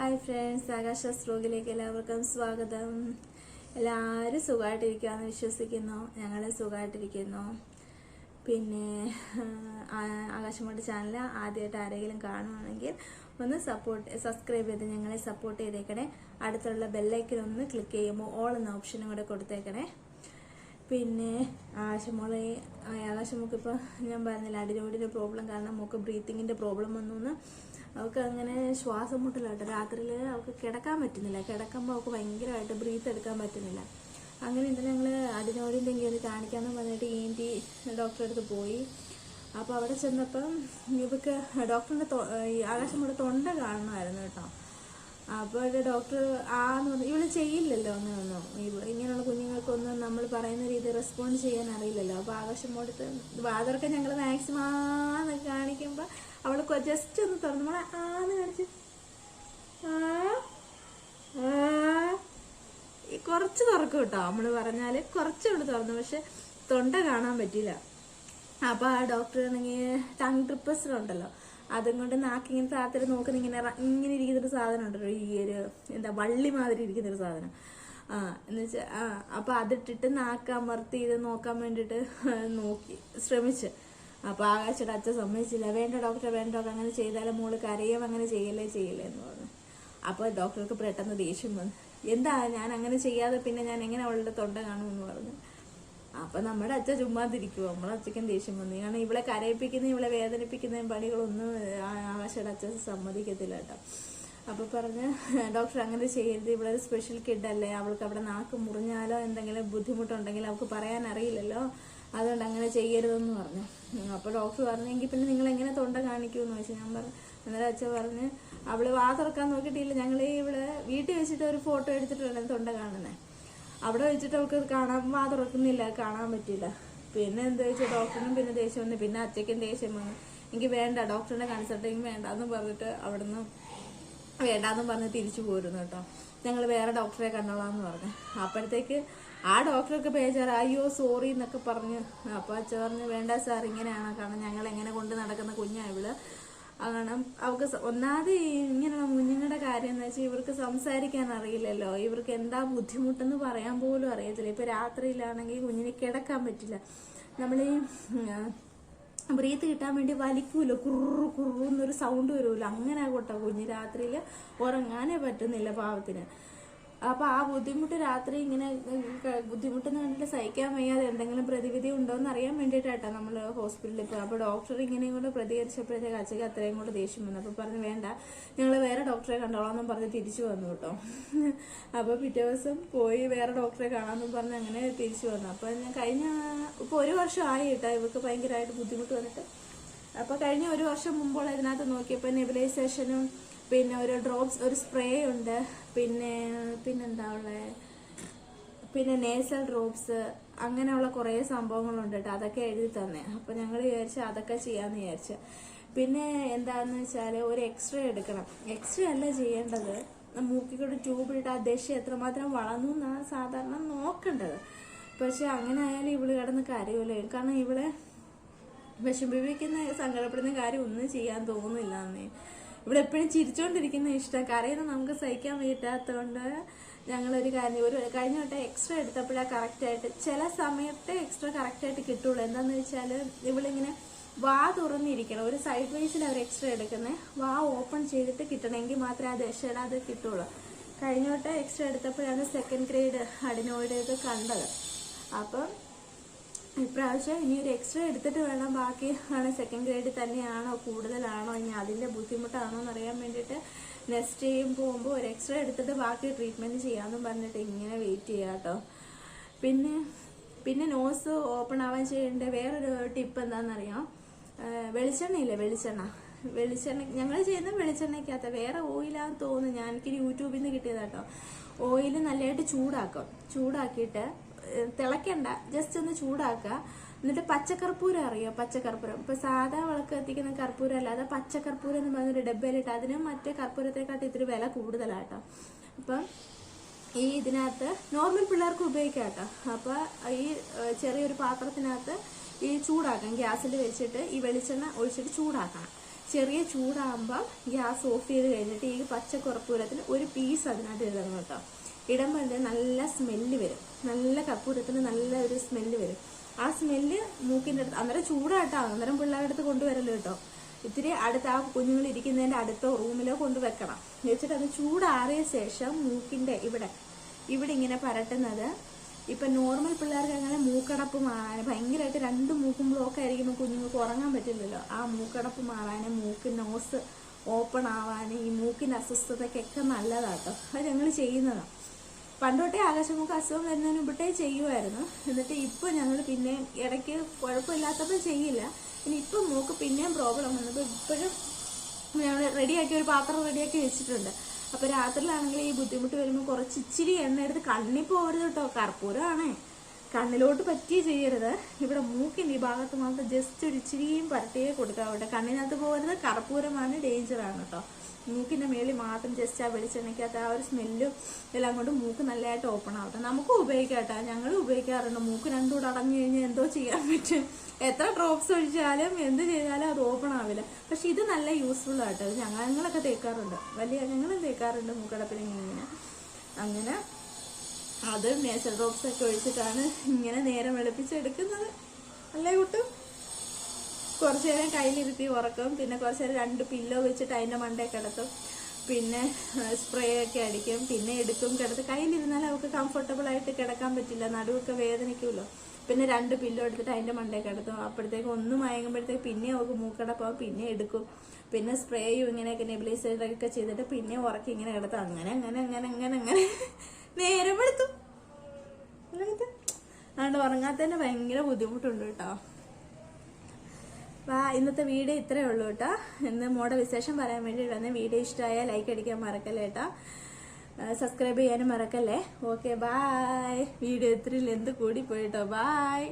Hi friends ആകാശ സ്ട്രോഗിലേക്ക് എല്ലാവർക്കും സ്വാഗതം. എല്ലാവരും സുഖമായിട്ടിരിക്കുകയെന്ന് വിശ്വസിക്കുന്നു. ഞങ്ങൾ സുഖമായിട്ടിരിക്കുന്നു. പിന്നെ ആകാശമോട്ട് ചാനൽ ആദ്യമായിട്ട് ആരെങ്കിലും കാണുകയാണെങ്കിൽ ഒന്ന് സപ്പോർട്ട് സബ്സ്ക്രൈബ് ചെയ്ത് ഞങ്ങളെ സപ്പോർട്ട് ചെയ്തേക്കണേ. അടുത്തുള്ള ബെല്ലൈക്കൻ ഒന്ന് ക്ലിക്ക് ചെയ്യുമ്പോൾ ഓൾ എന്ന ഓപ്ഷനും കൂടെ കൊടുത്തേക്കണേ. പിന്നെ ആശമോളെ ആകാശമൊക്കെ ഇപ്പോൾ ഞാൻ പറഞ്ഞില്ല അടിനോടിന്റെ പ്രോബ്ലം കാരണം മോക്ക് ബ്രീത്തിങ്ങിന്റെ പ്രോബ്ലം വന്നു അവൾക്ക് അങ്ങനെ ശ്വാസം മുട്ടലാട്ടോ. രാത്രിയിൽ അവൾക്ക് കിടക്കാൻ പറ്റുന്നില്ല. കിടക്കുമ്പോൾ അവൾക്ക് ഭയങ്കരമായിട്ട് ബ്രീത്ത് എടുക്കാൻ പറ്റുന്നില്ല. അങ്ങനെ ഇന്നലെ ഞങ്ങൾ അടിനോടിന്റെ എങ്കിൽ കാണിക്കാമെന്ന് പറഞ്ഞിട്ട് ഇ എൻ ടി ഡോക്ടറെ അടുത്ത് പോയി. അപ്പോൾ അവിടെ ചെന്നപ്പം ഇവക്ക് ഡോക്ടറിന്റെ ആകാശമോടെ തൊണ്ട കാണണമായിരുന്നു കേട്ടോ. അപ്പോൾ ഡോക്ടർ ആന്ന് പറഞ്ഞു ഇവൾ ചെയ്യില്ലല്ലോ അങ്ങനെയൊന്നും ഇങ്ങനെയുള്ള കുഞ്ഞുങ്ങൾക്കൊന്നും നമ്മൾ പറയുന്ന രീതിയിൽ റെസ്പോണ്ട് ചെയ്യാൻ അറിയില്ലല്ലോ. അപ്പോൾ ആകാശം കൊടുത്ത് വാതറൊക്കെ ഞങ്ങൾ മാക്സിമം ആന്ന് കാണിക്കുമ്പോൾ അവൾ ജസ്റ്റ് ഒന്ന് തുറന്നു. നമ്മളെ ആന്ന് കാണിച്ച്. കുറച്ച് തുറക്കും കേട്ടോ. നമ്മൾ പറഞ്ഞാൽ കുറച്ച് കൊണ്ട് തുറന്നു. പക്ഷെ തൊണ്ട കാണാൻ പറ്റില്ല അപ്പൊ ആ ഡോക്ടർ ആണെങ്കിൽ ടങ് ട്രിപ്പസ്റ്റർ ഉണ്ടല്ലോ. അതും കൊണ്ട് നാക്കിങ്ങനെ താത്തര നോക്കുന്ന ഇങ്ങനെ ഇങ്ങനെ ഇരിക്കുന്ന ഒരു സാധനം ഉണ്ടല്ലോ ഈ ഒരു എന്താ വള്ളി മാതിരി ഇരിക്കുന്ന ഒരു സാധനം. ആ എന്ന് വെച്ചാൽ ആ അപ്പൊ അതിട്ടിട്ട് നാക്ക് അമർത്തി ഇത് നോക്കാൻ വേണ്ടിയിട്ട് നോക്കി ശ്രമിച്ച്. അപ്പൊ ആകാശയുടെ അച്ഛൻ സമ്മതിച്ചില്ല. വേണ്ട ഡോക്ടർ വേണ്ട ഡോക്ടർ അങ്ങനെ ചെയ്താലും മോൾ കരയും അങ്ങനെ ചെയ്യല്ലേ ചെയ്യല്ലേ എന്ന് പറഞ്ഞു. അപ്പോൾ ഡോക്ടർക്ക് പെട്ടെന്ന് ദേഷ്യം വന്നു. എന്താ ഞാൻ അങ്ങനെ ചെയ്യാതെ പിന്നെ ഞാൻ എങ്ങനെ അവളുടെ തൊണ്ട കാണുമെന്ന് പറഞ്ഞു. അപ്പൊ നമ്മുടെ അച്ഛൻ ചുമ്മാതിരിക്കുവോ നമ്മളെ അച്ഛക്കും ദേഷ്യം വന്നു. കാരണം ഇവളെ കരയിപ്പിക്കുന്ന ഇവളെ വേദനിപ്പിക്കുന്ന പണികളൊന്നും ആ- ആകാശയുടെ അച്ഛൻ സമ്മതിക്കത്തില്ല കേട്ടോ. അപ്പൊ പറഞ്ഞ് ഡോക്ടർ അങ്ങനെ ചെയ്യരുത്. ഇവിടെ ഒരു സ്പെഷ്യൽ കിഡ് അല്ലേ? അവൾക്ക് അവിടെ നാക്ക് മുറിഞ്ഞാലോ? എന്തെങ്കിലും ബുദ്ധിമുട്ടുണ്ടെങ്കിൽ അവൾക്ക് പറയാൻ അറിയില്ലല്ലോ. അതുകൊണ്ട് അങ്ങനെ ചെയ്യരുതെന്ന് പറഞ്ഞു. അപ്പോൾ അപ്പൊ ഡോക്ടർ പറഞ്ഞെങ്കിൽ പിന്നെ നിങ്ങൾ എങ്ങനെ തൊണ്ട കാണിക്കുമെന്ന് വെച്ചാൽ ഞാൻ പറഞ്ഞു അന്നേരം അച്ഛൻ പറഞ്ഞ് അവൾ വാ തുറക്കാൻ നോക്കിയിട്ടില്ല. ഞങ്ങൾ ഇവിടെ വീട്ടിൽ വെച്ചിട്ട് ഒരു ഫോട്ടോ എടുത്തിട്ടാണ് തൊണ്ട കാണുന്നത് അവിടെ വെച്ചിട്ട് അവൾക്ക് കാണാൻ മാത്രം തുറക്കുന്നില്ല കാണാൻ പറ്റില്ല പിന്നെ എന്താ വെച്ചാൽ ഡോക്ടറിനും പിന്നെ ദേഷ്യം വന്നു. പിന്നെ അച്ഛയ്ക്കും ദേഷ്യം വന്നു. എനിക്ക് വേണ്ട ഡോക്ടറിനെ കൺസൾട്ടിങ് വേണ്ടെന്ന് പറഞ്ഞിട്ട് അവിടുന്ന് വേണ്ടാന്ന് പറഞ്ഞ് തിരിച്ചു പോരുന്നു കേട്ടോ. ഞങ്ങൾ വേറെ ഡോക്ടറെ കണ്ടോളാന്ന് പറഞ്ഞു. അപ്പോഴത്തേക്ക് ആ ഡോക്ടറൊക്കെ പേജാറ് അയ്യോ സോറി എന്നൊക്കെ പറഞ്ഞ്. അപ്പോൾ അച്ഛൻ പറഞ്ഞു വേണ്ട സാർ ഇങ്ങനെയാണ്. കാരണം ഞങ്ങൾ എങ്ങനെ കൊണ്ട് നടക്കുന്ന കുഞ്ഞാണ് ഇവൾ. കാരണം അവർക്ക് ഒന്നാമത് ഇങ്ങനെയുള്ള കുഞ്ഞുങ്ങളുടെ കാര്യം എന്ന് വെച്ചാൽ ഇവർക്ക് സംസാരിക്കാൻ അറിയില്ലല്ലോ. ഇവർക്ക് എന്താ ബുദ്ധിമുട്ടെന്ന് പറയാൻ പോലും അറിയത്തില്ല. ഇപ്പൊ രാത്രിയിലാണെങ്കിൽ കുഞ്ഞിന് കിടക്കാൻ പറ്റില്ല. നമ്മൾ ഈ ബ്രീത്ത് കിട്ടാൻ വേണ്ടി വലിക്കൂല? കുറു കുറു എന്നൊരു സൗണ്ട് വരുമല്ലോ. അങ്ങനെ കൊട്ടോ കുഞ്ഞ് രാത്രിയിൽ ഉറങ്ങാനേ പറ്റുന്നില്ല പാവത്തിന്. അപ്പൊ ആ ബുദ്ധിമുട്ട് രാത്രി ഇങ്ങനെ ബുദ്ധിമുട്ടെന്ന് കണ്ടിട്ട് സഹിക്കാൻ വയ്യാതെ എന്തെങ്കിലും പ്രതിവിധി ഉണ്ടോ എന്ന് അറിയാൻ വേണ്ടിയിട്ടാട്ടോ നമ്മൾ ഹോസ്പിറ്റലിൽ പോയി അപ്പൊ ഡോക്ടർ ഇങ്ങനെയും കൂടെ പ്രതികരിച്ചപ്പോഴത്തേക്ക് അച്ഛക്ക് അത്രയും കൂടെ ദേഷ്യം വന്നു. അപ്പൊ പറഞ്ഞു വേണ്ട ഞങ്ങൾ വേറെ ഡോക്ടറെ കണ്ടോളാം പറഞ്ഞ് തിരിച്ചു വന്നു കേട്ടോ. അപ്പൊ പിറ്റേ ദിവസം പോയി വേറെ ഡോക്ടറെ കാണാമെന്നും പറഞ്ഞ് അങ്ങനെ തിരിച്ചു വന്നു. അപ്പൊ ഞാൻ കഴിഞ്ഞ ഇപ്പൊ ഒരു വർഷം ആയി കേട്ടോ ഇവർക്ക് ഭയങ്കരമായിട്ട് ബുദ്ധിമുട്ട് വന്നിട്ട്. അപ്പൊ കഴിഞ്ഞ ഒരു വർഷം മുമ്പോൾ ഇതിനകത്ത് നോക്കിയപ്പോൾ നെബിലൈസേഷനും പിന്നെ ഒരു ഡ്രോപ്സ് ഒരു സ്പ്രേ ഉണ്ട്. പിന്നെ പിന്നെന്താ ഉള്ളത് പിന്നെ നേസൽ ഡ്രോപ്സ് അങ്ങനെയുള്ള കുറേ സംഭവങ്ങളുണ്ട് കേട്ടോ അതൊക്കെ എഴുതി തന്നെ. അപ്പോൾ ഞങ്ങൾ വിചാരിച്ചു അതൊക്കെ ചെയ്യാമെന്ന് വിചാരിച്ചു. പിന്നെ എന്താണെന്ന് വെച്ചാൽ ഒരു എക്സ്റേ എടുക്കണം. എക്സ്റേ അല്ല ചെയ്യേണ്ടത്. മൂക്കിക്കൊണ്ട് ട്യൂബ് ഇട്ട് ആ ദശ എത്രമാത്രം വളർന്നു എന്നാണ് സാധാരണ നോക്കേണ്ടത്. പക്ഷെ അങ്ങനെ ആയാലും ഇവൾ കിടന്ന് കരയൂലേ. കാരണം ഇവളെ വിഷമിപ്പിക്കുന്ന സങ്കടപ്പെടുന്ന കാര്യം ഒന്നും ചെയ്യാൻ തോന്നുന്നില്ല അന്നേ ഇവിടെ എപ്പോഴും ചിരിച്ചുകൊണ്ടിരിക്കുന്ന ഇഷ്ടം. കരയുന്ന നമുക്ക് സഹിക്കാൻ പറ്റാത്തതുകൊണ്ട് ഞങ്ങളൊരു കാര്യം ഒരു കഴിഞ്ഞ വട്ടം എക്സ്ട്രാ എടുത്തപ്പോഴാണ് കറക്റ്റായിട്ട് ചില സമയത്തെ എക്സ്ട്രാ കറക്റ്റായിട്ട് കിട്ടുള്ളൂ. എന്താണെന്ന് വെച്ചാൽ ഇവളിങ്ങനെ വാ തുറന്നിരിക്കണം. ഒരു സൈഡ് വൈസിൽ അവർ എക്സ്ട്രാ എടുക്കുന്നത് വാ ഓപ്പൺ ചെയ്തിട്ട് കിട്ടണമെങ്കിൽ മാത്രമേ ആ ദശയുടെ അത് കിട്ടുള്ളൂ. കഴിഞ്ഞ വട്ടം എക്സ്ട്രാ എടുത്തപ്പോഴാണ് സെക്കൻഡ് ഗ്രേഡ് അഡിനോയിഡ് ഇത് കണ്ടത്. അപ്പം ഇപ്രാവശ്യം ഇനി ഒരു എക്സ്ട്രാ എടുത്തിട്ട് വേണം. ബാക്കി ആണ് സെക്കൻഡ് ഗ്രേഡിൽ തന്നെയാണോ കൂടുതലാണോ ഇനി അതിന്റെ ബുദ്ധിമുട്ടാണോ എന്ന് അറിയാൻ വേണ്ടിയിട്ട് നെക്സ്റ്റ് ടൈം പോകുമ്പോൾ ഒരു എക്സ്ട്രാ എടുത്തിട്ട് ബാക്കി ട്രീറ്റ്മെന്റ് ചെയ്യാമെന്നും പറഞ്ഞിട്ട് ഇങ്ങനെ വെയിറ്റ് ചെയ്യാം കേട്ടോ. പിന്നെ പിന്നെ നോസ് ഓപ്പൺ ആവാൻ ചെയ്യേണ്ട വേറൊരു ടിപ്പ് എന്താണെന്നറിയാം? വെളിച്ചെണ്ണയില്ലേ വെളിച്ചെണ്ണ. വെളിച്ചെണ്ണ ഞങ്ങൾ ചെയ്യുന്നത് വെളിച്ചെണ്ണയ്ക്കകത്ത്. വേറെ ഓയിലാന്ന് തോന്നുന്നു. ഞാൻ എനിക്ക് യൂട്യൂബിൽ നിന്ന് കിട്ടിയതാട്ടോ ഓയിൽ നല്ലതായിട്ട് ചൂടാക്കും. ചൂടാക്കിയിട്ട് തിളക്കണ്ട. ജസ്റ്റ് ഒന്ന് ചൂടാക്കുക. എന്നിട്ട് പച്ചക്കർപ്പൂരം അറിയോ? പച്ചക്കർപ്പൂരം ഇപ്പൊ സാധാ വിളക്ക് കത്തിക്കുന്ന കർപ്പൂരം അല്ലാതെ പച്ചക്കർപ്പൂരം എന്ന് പറഞ്ഞൊരു ഡബ്ബയിലിട്ട് അതിന് മറ്റേ കർപ്പൂരത്തെക്കാട്ടും ഇത്തിരി വില കൂടുതലാട്ടോ. അപ്പം ഈ ഇതിനകത്ത് നോർമൽ പിള്ളേർക്ക് ഉപയോഗിക്കാം കേട്ടോ. അപ്പൊ ഈ ചെറിയൊരു പാത്രത്തിനകത്ത് ഈ ചൂടാക്കാം. ഗ്യാസിൽ വെച്ചിട്ട് ഈ വെളിച്ചെണ്ണ ഒഴിച്ചിട്ട് ചൂടാക്കണം. ചെറിയ ചൂടാകുമ്പോൾ ഗ്യാസ് ഓഫ് ചെയ്ത് കഴിഞ്ഞിട്ട് ഈ പച്ച കർപ്പൂരത്തിൽ ഒരു പീസ് അതിനകത്ത് ഇടണം കേട്ടോ. ഇടുമ്പോൾ നല്ല സ്മെല്ല് വരും. നല്ല കർപ്പൂരത്തിന് നല്ല ഒരു സ്മെല്ല് വരും. ആ സ്മെല്ല് മൂക്കിന്റെ അടുത്ത് അന്നേരം ചൂടാട്ടോ. അന്നേരം പിള്ളേരുടെ അടുത്ത് കൊണ്ടുവരല്ലോ കേട്ടോ. ഇത്തിരി അടുത്ത് ആ കുഞ്ഞുങ്ങൾ ഇരിക്കുന്നതിന്റെ അടുത്തോ റൂമിലോ കൊണ്ടുവെക്കണം. വെച്ചിട്ട് അത് ചൂടാറിയ ശേഷം മൂക്കിന്റെ ഇവിടെ ഇവിടെ ഇങ്ങനെ പരട്ടുന്നത്. ഇപ്പൊ നോർമൽ പിള്ളേർക്ക് അങ്ങനെ മൂക്കടപ്പ് മാറാൻ ഭയങ്കരമായിട്ട് രണ്ട് മൂക്കും ബ്ലോക്ക് ആയിരിക്കുമ്പോൾ കുഞ്ഞുങ്ങൾക്ക് ഉറങ്ങാൻ പറ്റില്ലല്ലോ. ആ മൂക്കടപ്പ് മാറാന് മൂക്ക് നോസ് ഓപ്പൺ ആവാനും ഈ മൂക്കിന്റെ അസ്വസ്ഥതയ്ക്കൊക്കെ നല്ലതാട്ടോ. അത് ഞങ്ങൾ ചെയ്യുന്നതാണ്. പണ്ടോട്ടേ ആകാശമുഖ അസുഖം വരുന്നതിന് മുമ്പട്ടേ ചെയ്യുമായിരുന്നു. എന്നിട്ട് ഇപ്പോൾ ഞങ്ങൾ പിന്നെ ഇടയ്ക്ക് കുഴപ്പമില്ലാത്തപ്പോൾ ചെയ്യില്ല. ഇനി ഇപ്പം മൂക്ക് പിന്നെയും പ്രോബ്ലം വന്നപ്പോൾ ഇപ്പോഴും ഞങ്ങൾ റെഡിയാക്കി ഒരു പാത്രം റെഡിയാക്കി വെച്ചിട്ടുണ്ട്. അപ്പോൾ രാത്രിയിലാണെങ്കിൽ ഈ ബുദ്ധിമുട്ട് വരുമ്പോൾ കുറച്ച് ഇച്ചിരി എണ്ണ എടുത്ത് കണ്ണിൽ പോകരുത് കേട്ടോ. കർപ്പൂരമാണേ. കണ്ണിലോട്ട് പറ്റി ചെയ്യരുത്. ഇവിടെ മൂക്കിന്റെ ഈ ഭാഗത്ത് മാത്രം ജസ്റ്റ് ഒരു ഇച്ചിരിയും പരട്ടിയേ അവിടെ കണ്ണിനകത്ത് പോകരുത് കർപ്പൂരമാണ് ഡേഞ്ചറാണ് കേട്ടോ മൂക്കിന്റെ മേളിൽ മാത്രം ജസ്റ്റ് ആ വെളിച്ചെണ്ണയ്ക്കകത്ത് ആ ഒരു സ്മെല്ലും എല്ലാം കൊണ്ട് മൂക്ക് നല്ലതായിട്ട് ഓപ്പൺ ആവട്ടെ. നമുക്ക് ഉപയോഗിക്കാം ഞങ്ങൾ ഉപയോഗിക്കാറുണ്ട്. മൂക്ക് രണ്ടുകൂടെ അടങ്ങി കഴിഞ്ഞാൽ എന്തോ ചെയ്യാൻ പറ്റും. എത്ര ഡ്രോപ്സ് ഒഴിച്ചാലും എന്ത് ചെയ്താലും അത് ഓപ്പൺ ആവില്ല. പക്ഷെ ഇത് നല്ല യൂസ്ഫുൾ ആട്ടോ ഞങ്ങൾ ഞങ്ങളൊക്കെ തേക്കാറുണ്ട്. വലിയ ഞങ്ങളും തേക്കാറുണ്ട് മൂക്കടപ്പിന് ഇങ്ങനെ. അങ്ങനെ അത് നേച്ചർ ഡ്രോപ്സ് ഒക്കെ ഒഴിച്ചിട്ടാണ് ഇങ്ങനെ നേരം വെളുപ്പിച്ചെടുക്കുന്നത്. അല്ലേ കുട്ടും? കുറച്ചു നേരം കയ്യിലിരുത്തി ഉറക്കും. പിന്നെ കുറച്ചു നേരം രണ്ട് പില്ലോ വെച്ചിട്ട് അതിന്റെ മണ്ടേ കിടത്തും പിന്നെ സ്പ്രേ ഒക്കെ അടിക്കും. പിന്നെ എടുക്കും കിടത്ത് കയ്യിലിരുന്നാൽ അവൾക്ക് കംഫർട്ടബിൾ ആയിട്ട് കിടക്കാൻ പറ്റില്ല. നടുവൊക്കെ വേദനിക്കുമല്ലോ പിന്നെ രണ്ട് പില്ലോ എടുത്തിട്ട് അതിന്റെ മണ്ടേ കിടത്തും അപ്പോഴത്തേക്ക് ഒന്ന് മയങ്ങുമ്പോഴത്തേക്ക് പിന്നെ അവൾക്ക് മൂക്കടപ്പാവും പിന്നെ എടുക്കും. പിന്നെ സ്പ്രേയും ഇങ്ങനെയൊക്കെ നെബിലൈസറൊക്കെ ചെയ്തിട്ട് പിന്നെ ഉറക്കി ഇങ്ങനെ കിടത്തും അങ്ങനെ അങ്ങനെ അങ്ങനെ അങ്ങനെ അങ്ങനെ. നേരം എടുത്തു അതുകൊണ്ട് തന്നെ ഭയങ്കര ബുദ്ധിമുട്ടുണ്ട് കേട്ടോ. വാ ഇന്നത്തെ വീഡിയോ ഇത്രയേ ഉള്ളൂ കേട്ടോ. ഇന്ന് മോടെ വിശേഷം പറയാൻ വേണ്ടി വന്ന. വീഡിയോ ഇഷ്ടമായാൽ ലൈക്ക് അടിക്കാൻ മറക്കല്ലേ കേട്ടോ. സബ്സ്ക്രൈബ് ചെയ്യാനും മറക്കല്ലേ? ഓക്കെ ബായ് വീഡിയോ ഇത്രയിൽ എന്ത് കൂടി പോയിട്ടോ ബായ്